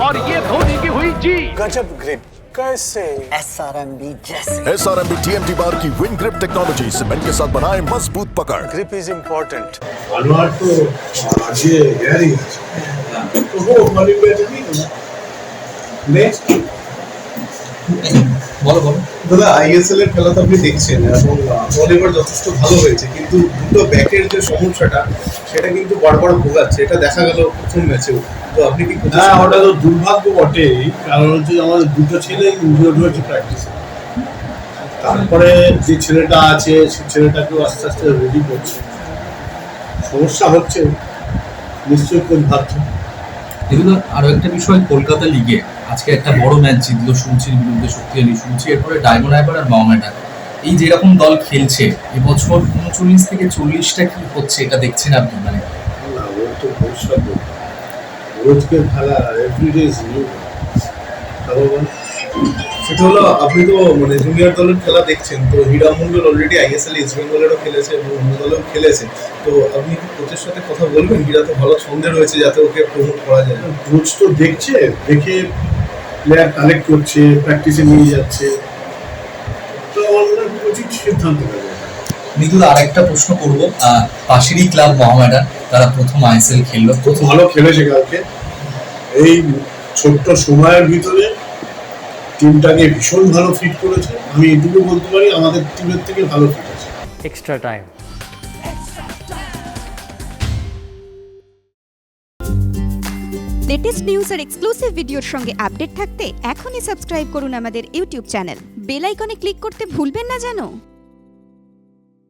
और ये धोनी की हुई जी गजब ग्रिप कैसे? एस आर एम बी जैसे। S R M B T M T बार की विन ग्रिप टेक्नोलॉजी सीमेंट के साथ बनाए मज़बूत पकड़। ग्रिप इज़ इम्पोर्टेंट तो वो বলিং বলো। বলো দাদা আইএসএল এর খেলা তো আপনি দেখছেন এবং বল এবার যথেষ্ট ভালো হয়েছে কিন্তু দুটো ব্যাকের যে সমস্যাটা সেটা কিন্তু বারবার ভোগাচ্ছে। এটা দেখা গেল প্রথম ম্যাচেও। তো আপনি কি হ্যাঁ ওটা তো দুর্ভাগ্য বটেই কারণ হচ্ছে আমাদের দুটো ছেলে ইনজিওর্ড হয়েছে প্র্যাকটিসে তারপরে যে ছেলেটা আছে সে ছেলেটাকেও আস্তে আস্তে রেডি করছে। সমস্যা হচ্ছে নিশ্চয়ই কোচ ভাবছে। এগুলো আরও একটা বিষয়, কলকাতা লিগে আজকে একটা বড় ম্যাচ জিতলো শুনছির বিরুদ্ধে শক্তিশালী শুনছি, এরপরে ডায়মন্ড হাইবার আর মাওমেটা এই যেরকম দল খেলছে, এবছর উনচল্লিশ থেকে চল্লিশটা কি হচ্ছে এটা দেখছেন আপনি? মানে। রোজকের খেলা এভরিডে ইজ নিউ সেটা হলো আপনি তো মানে জুনিয়র দলের খেলা দেখছেন তো Hira Mondal already ISL East বেঙ্গলেরও খেলেছে এবং অন্য দলেও খেলেছে। তো আপনি কোচের সাথে কথা বলবেন? হীরা তো ভালো ছন্দে রয়েছে যাতে ওকে প্রমোট করা যায়। কোচ তো দেখছে দেখে প্লেয়ার কালেক্ট করছে প্র্যাকটিসে নিয়ে যাচ্ছে। তো আমার উচিত সিদ্ধান্ত নেবে। মিতুল আর একটা প্রশ্ন করব। আহ, পাশেরই ক্লাব মহামেডান তারা প্রথম আইএসএল খেললো। খুব ভালো খেলেছে কালকে। এই ছোট্ট সময়ের ভিতরে টিমটাকে ভীষণ ভালো ফিট করেছে। আমি এটুকু বলতে পারি আমাদের টিমের থেকে ভালো ফিট আছে। এক্সট্রা টাইম লেটেস্ট নিউজ আর এক্সক্লুসিভ ভিডিওর সঙ্গে আপডেট থাকতে এখনই সাবস্ক্রাইব করুন আমাদের ইউটিউব চ্যানেল বেল আইকনে ক্লিক করতে ভুলবেন না জানো?